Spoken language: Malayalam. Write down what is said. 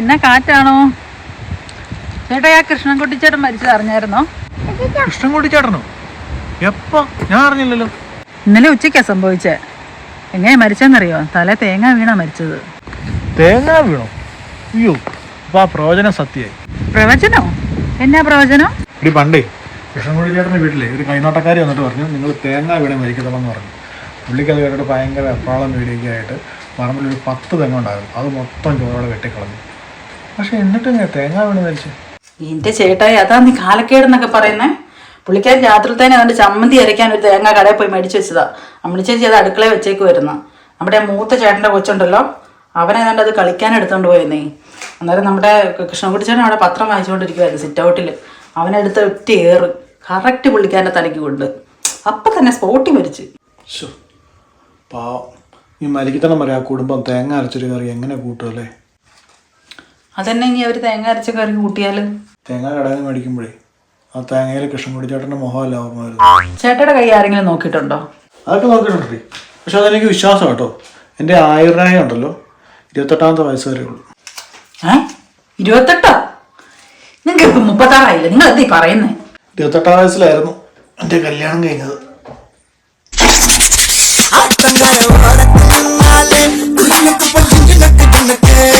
എന്നാ കാറ്റാണോ? ചേട്ടാ ആ കൃഷ്ണൻകുട്ടിച്ചേട്ടൻ മരിച്ചത് അറിഞ്ഞായിരുന്നോ? കൃഷ്ണൻകുട്ടിച്ചേട്ടനോ? എപ്പോ? ഞാൻ അറിഞ്ഞില്ലല്ലോ. ഇന്നലെ ഉച്ചയ്ക്കാ സംഭവിച്ചേ. എങ്ങനെ മരിച്ചെന്നറിയോ തല തേങ്ങ വീണാ മരിച്ചത്. തേങ്ങ വീണോ? അയ്യോ അപ്പൊ ആ പ്രവചനം സത്യായി പ്രവചനോ? എന്നാ പ്രവചനം? ഇടി പണ്ടേ കൃഷ്ണൻകുട്ടി ചേട്ടന്റെ വീട്ടിലെ ഒരു കൈനോട്ടക്കാരി വന്നിട്ട് പറഞ്ഞു നിങ്ങൾ തേങ്ങ വീണ മരിക്കണമെന്ന് പറഞ്ഞു. പുള്ളിക്ക് അത് കേട്ടിട്ട് ഭയങ്കര എപ്പാളം വീടിയൊക്കെ ആയിട്ട് പറമ്പിൽ ഒരു പത്ത് തെങ്ങ ഉണ്ടായിരുന്നു. അത് മൊത്തം ചോറോടെ വെട്ടിക്കളഞ്ഞു. പക്ഷെ എന്നിട്ട് തേങ്ങ വീണ് മരിച്ചു എന്റെ ചേട്ടായി അതാ നീ കാലക്കേടെന്നൊക്കെ പറയുന്നേ? പുള്ളിക്കാൻ രാത്രി തന്നെ അതിന്റെ ചമ്മന്തി അരയ്ക്കാൻ ഒരു തേങ്ങ കടയിൽ പോയി മേടിച്ച് വെച്ചതാ. അമ്മണി ചേച്ചി അത് അടുക്കളയിൽ വെച്ചേക്ക് വരുന്ന. നമ്മുടെ മൂത്ത ചേട്ടന്റെ കൊച്ചുണ്ടല്ലോ അവനെ ഏതാണ്ട് അത് കളിക്കാൻ എടുത്തോണ്ട് പോയെന്നേ അന്നേരം നമ്മുടെ കൃഷ്ണൻകുട്ടി ചേട്ടൻ അവിടെ പത്രം വായിച്ചുകൊണ്ടിരിക്കുവായിരുന്നു സിറ്റ് ഔട്ടിൽ അവനെടുത്ത് ഒറ്റ ഏറ്. കറക്റ്റ് പുള്ളിക്കാരന്റെ തലയ്ക്ക് കൊണ്ട്. അപ്പം തന്നെ സ്പോട്ടി മരിച്ച്. പാവം. ഈ മരിക്കത്തണം പറയാം ആ കുടുംബം തേങ്ങ അരച്ചൊരു കറി എങ്ങനെ കൂട്ടുമല്ലേ അതന്നെ ഇനി അവർ തേങ്ങ അരച്ച കറി കൂട്ടിയാൽ തേങ്ങ കടയിൽ മേടിക്കുമ്പോഴേ ആ തേങ്ങയിൽ കൃഷ്ണൻകുടിച്ചേട്ടന്റെ മുഖമല്ല ഓർമ്മ വരുന്നത് ചേട്ടയുടെ കൈ ആരെങ്കിലും നോക്കിയിട്ടുണ്ടോ? അതൊക്കെ നോക്കിയിട്ടുണ്ട്. പക്ഷെ അതെനിക്ക് വിശ്വാസം കേട്ടോ. എന്റെ ആയുർനായ ഉണ്ടല്ലോ. ഇരുപത്തെട്ടാമത്തെ വയസ്സ് വരെ ഉള്ളൂ. ഏ? ഇരുപത്തെട്ടോ? നിങ്ങൾക്ക് ഇപ്പം മുപ്പത്താറായില്ല? നിങ്ങൾ എന്തീ പറയുന്നേ? ഇരുപത്തെട്ടാം വയസ്സിലായിരുന്നു എന്റെ കല്യാണം കഴിഞ്ഞത്.